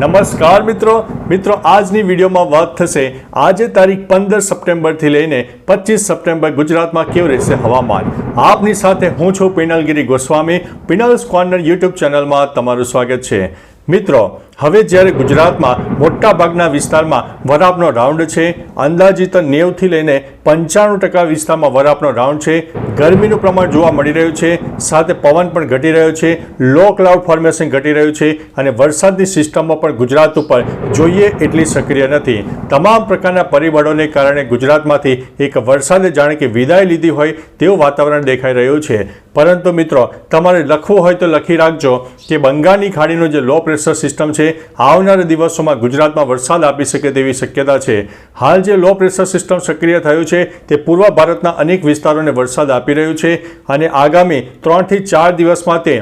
નમસ્કાર મિત્રો. મિત્રો, આજની વિડીયોમાં વાત થશે આજે તારીખ પંદર સપ્ટેમ્બરથી લઈને પચીસ સપ્ટેમ્બર ગુજરાતમાં કેવું રહેશે હવામાન? આપની સાથે હું છું પિનલગીરી ગોસ્વામી. પિનલ્સ કોર્નર યુટ્યુબ ચેનલમાં તમારું સ્વાગત છે. મિત્રો હવે જ્યારે ગુજરાતમાં મોટા ભાગના વિસ્તારમાં વરાપનો રાઉન્ડ છે, અંદાજિત નેવથી લઈને પંચાણું ટકા વિસ્તારમાં વરાપનો રાઉન્ડ છે. ગરમીનું પ્રમાણ જોવા મળી રહ્યું છે, સાથે પવન પણ ઘટી રહ્યો છે, લો ક્લાઉડ ફોર્મેશન ઘટી રહ્યું છે અને વરસાદની સિસ્ટમો પણ ગુજરાત ઉપર જોઈએ એટલી સક્રિય નથી. તમામ પ્રકારના પરિબળોને કારણે ગુજરાતમાંથી એક વરસાદે જાણે કે વિદાય લીધી હોય તેવું વાતાવરણ દેખાઈ રહ્યું છે. પરંતુ મિત્રો, તમારે લખવું હોય તો લખી રાખજો કે બંગાળની ખાડીનું જે લો પ્રેશર સિસ્ટમ છે આવનારા દિવસોમાં ગુજરાતમાં વરસાદ આપી શકે તેવી શક્યતા છે. હાલ જે લો પ્રેશર સિસ્ટમ સક્રિય થયું છે, તે પૂર્વ ભારતના અનેક વિસ્તારોને વરસાદ આપી રહ્યું છે અને આગામી ત્રણથી ચાર દિવસમાં તે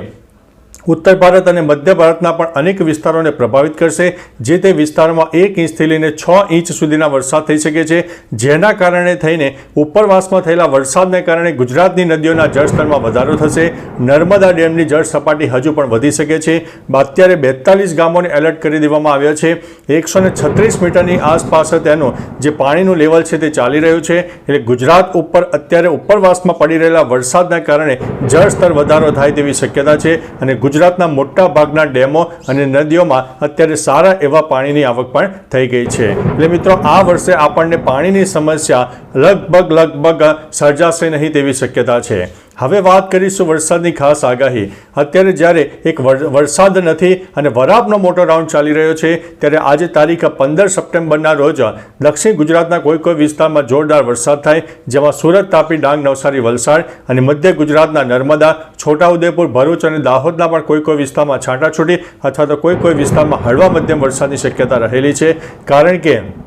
ઉત્તર ભારત અને મધ્ય ભારતના પણ અનેક વિસ્તારોને પ્રભાવિત કરશે, જે તે વિસ્તારોમાં એક ઇંચથી લઈને છ ઇંચ સુધીના વરસાદ થઈ શકે છે, જેના કારણે થઈને ઉપરવાસમાં થયેલા વરસાદને કારણે ગુજરાતની નદીઓના જળસ્તરમાં વધારો થશે, નર્મદા ડેમની જળ સપાટી હજુ પણ વધી શકે છે. અત્યારે બેતાલીસ ગામોને એલર્ટ કરી દેવામાં આવ્યા છે. એકસો છત્રીસ મીટરની આસપાસ તેનું જે પાણીનું લેવલ છે તે ચાલી રહ્યું છે. એટલે ગુજરાત ઉપર અત્યારે ઉપરવાસમાં પડી રહેલા વરસાદના કારણે જળસ્તર વધારો થાય તેવી શક્યતા છે અને ગુજરાતના મોટા ભાગના ડેમો અને નદીઓમાં અત્યારે સારા એવા પાણીની આવક પણ થઈ ગઈ છે. એટલે મિત્રો, આ વર્ષે આપણને પાણીની સમસ્યા લગભગ લગભગ સર્જાશે નહીં તેવી શક્યતા છે. હવે વાત કરીશું વરસાદની ખાસ આગાહી. અત્યારે જ્યારે એક વર- વરસાદ નથી અને વરાપનો મોટો રાઉન્ડ ચાલી રહ્યો છે, ત્યારે આજે તારીખ પંદર સપ્ટેમ્બરના રોજ દક્ષિણ ગુજરાતના કોઈ કોઈ વિસ્તારમાં જોરદાર વરસાદ થાય, જેમાં સુરત તાપી ડાંગ નવસારી વલસાડ અને મધ્ય ગુજરાતના નર્મદા, છોટાઉદેપુર, ભરૂચ અને દાહોદના પણ કોઈ કોઈ વિસ્તારમાં છાંટાછૂટી અથવા તો કોઈ કોઈ વિસ્તારમાં હળવા મધ્યમ વરસાદની શક્યતા રહેલી છે. કારણ કે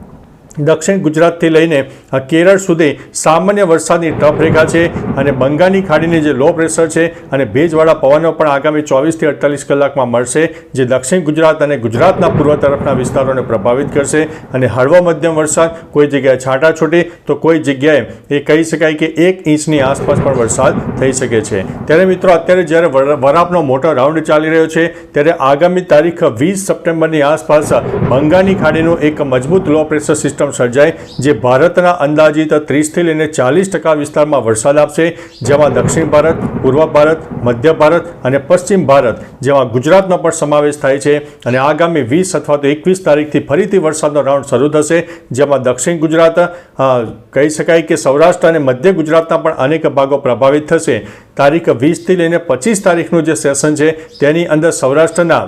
દક્ષિણ ગુજરાતથી લઈને કેરળ સુધી સામાન્ય વરસાદની ટપરેખા છે અને બંગાળની ખાડીની જે લો પ્રેશર છે અને ભેજવાળા પવનો પણ આગામી ચોવીસથી અડતાલીસ કલાકમાં મળશે, જે દક્ષિણ ગુજરાત અને ગુજરાતના પૂર્વ તરફના વિસ્તારોને પ્રભાવિત કરશે. અને હળવો મધ્યમ વરસાદ, કોઈ જગ્યાએ છાંટાછૂટી તો કોઈ જગ્યાએ એ કહી શકાય કે એક ઇંચની આસપાસ પણ વરસાદ થઈ શકે છે. ત્યારે મિત્રો, અત્યારે જ્યારે વરાપનો મોટો રાઉન્ડ ચાલી રહ્યો છે, ત્યારે આગામી તારીખ વીસ સપ્ટેમ્બરની આસપાસ બંગાળની ખાડીનું એક મજબૂત લો પ્રેશર સિસ્ટમ સર્જાય, જે ભારતના અંદાજિત ત્રીસથી લઈને ચાલીસ ટકા વિસ્તારમાં વરસાદ આપશે, જેમાં દક્ષિણ ભારત, પૂર્વ ભારત, મધ્ય ભારત અને પશ્ચિમ ભારત જેમાં ગુજરાતનો પણ સમાવેશ થાય છે અને આગામી વીસ અથવા તો એકવીસ તારીખથી ફરીથી વરસાદનો રાઉન્ડ શરૂ થશે, જેમાં દક્ષિણ ગુજરાત કહી શકાય કે સૌરાષ્ટ્ર અને મધ્ય ગુજરાતના પણ અનેક ભાગો પ્રભાવિત થશે. તારીખ વીસથી લઈને પચીસ તારીખનું જે સેશન છે, તેની અંદર સૌરાષ્ટ્રના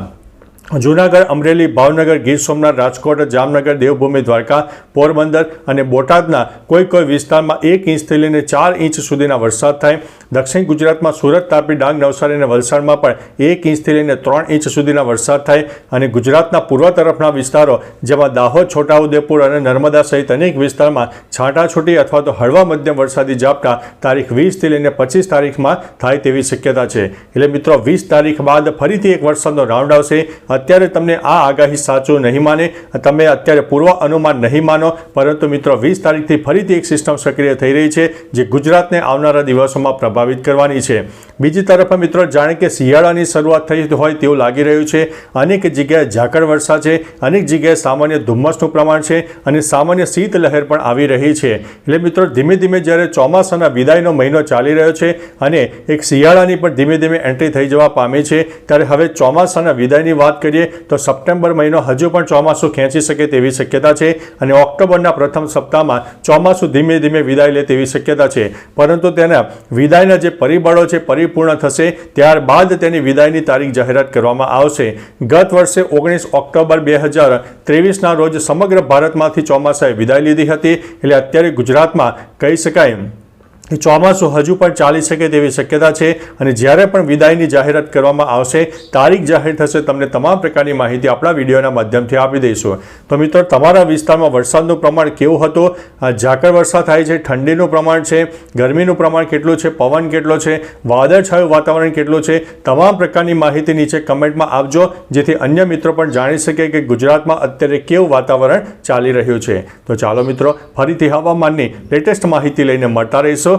જૂનાગઢ, અમરેલી, ભાવનગર, ગીર સોમનાથ, રાજકોટ, જામનગર, દેવભૂમિ, દ્વારકા, પોરબંદર અને બોટાદના કોઈ કોઈ વિસ્તારમાં એક ઇંચથી લઈને ચાર ઇંચ સુધીના વરસાદ થાય. દક્ષિણ ગુજરાતમાં સુરત તાપી ડાંગ, નવસારી અને વલસાડમાં પણ એક ઇંચથી લઈને ત્રણ ઇંચ સુધીના વરસાદ થાય અને ગુજરાતના પૂર્વ તરફના વિસ્તારો જેમાં દાહોદ, છોટાઉદેપુર અને નર્મદા સહિત અનેક વિસ્તારમાં છાંટાછૂટી અથવા તો હળવા મધ્યમ વરસાદી ઝાપટા તારીખ વીસથી લઈને પચીસ તારીખમાં થાય તેવી શક્યતા છે. એટલે મિત્રો, વીસ તારીખ બાદ ફરીથી એક વરસાદનો રાઉન્ડ આવશે. અત્યારે તમને આ આગાહી સાચું નહીં માને, તમે અત્યારે પૂર્વ અનુમાન નહીં માનો, પરંતુ મિત્રો વીસ તારીખથી ફરીથી એક સિસ્ટમ સક્રિય થઈ રહી છે, જે ગુજરાતને આવનારા દિવસોમાં પ્રભાવિત કરવાની છે. બીજી તરફ મિત્રો જાણે કે શિયાળાની શરૂઆત થઈ હોય તેવું લાગી રહ્યું છે. અનેક જગ્યાએ ઝાકળ વર્ષા છે, અનેક જગ્યાએ સામાન્ય ધુમ્મસનું પ્રમાણ છે અને સામાન્ય શીત લહેર પણ આવી રહી છે. એટલે મિત્રો ધીમે ધીમે જ્યારે ચોમાસાના વિદાયનો મહિનો ચાલી રહ્યો છે અને એક શિયાળાની પણ ધીમે ધીમે એન્ટ્રી થઈ જવા પામી છે, ત્યારે હવે ચોમાસાના વિદાયની વાત કરીએ તો સપ્ટેમ્બર મહિનો હજુ પણ ચોમાસું ખેંચી શકે તેવી શક્યતા છે અને ઓક્ટોબરના પ્રથમ સપ્તાહમાં ચોમાસું ધીમે ધીમે વિદાય લે તેવી શક્યતા છે. પરંતુ તેના વિદાયના જે પરિબળો છે, પરિપૂર્ણ થશે, ત્યારબાદ તેની વિદાયની તારીખ જાહેરાત કરવામાં આવશે. ગત વર્ષે ઓગણીસ ઓક્ટોબર બે હજાર ત્રેવીસના રોજ સમગ્ર ભારતમાંથી ચોમાસાએ વિદાય લીધી હતી. એટલે અત્યારે ગુજરાતમાં કહી શકાય ચોમાસું હજુ પણ ચાલી શકે તેવી શક્યતા છે અને જ્યારે પણ વિદાયની જાહેરાત કરવામાં આવશે, તારીખ જાહેર થશે, તમને તમામ પ્રકારની માહિતી આપણા વિડીયોના માધ્યમથી આપી દઈશું. તો મિત્રો, તમારા વિસ્તારમાં વરસાદનું પ્રમાણ કેવું હતું? ઝાકળ વરસાદ થાય છે, ઠંડીનું પ્રમાણ છે, ગરમીનું પ્રમાણ કેટલું છે, પવન કેટલો છે, વાદળછાયું વાતાવરણ કેટલું છે, તમામ પ્રકારની માહિતી નીચે કમેન્ટમાં આપજો, જેથી અન્ય મિત્રો પણ જાણી શકે કે ગુજરાતમાં અત્યારે કેવું વાતાવરણ ચાલી રહ્યું છે. તો ચાલો મિત્રો, ફરીથી હવામાનની લેટેસ્ટ માહિતી લઈને મળતા રહીશો.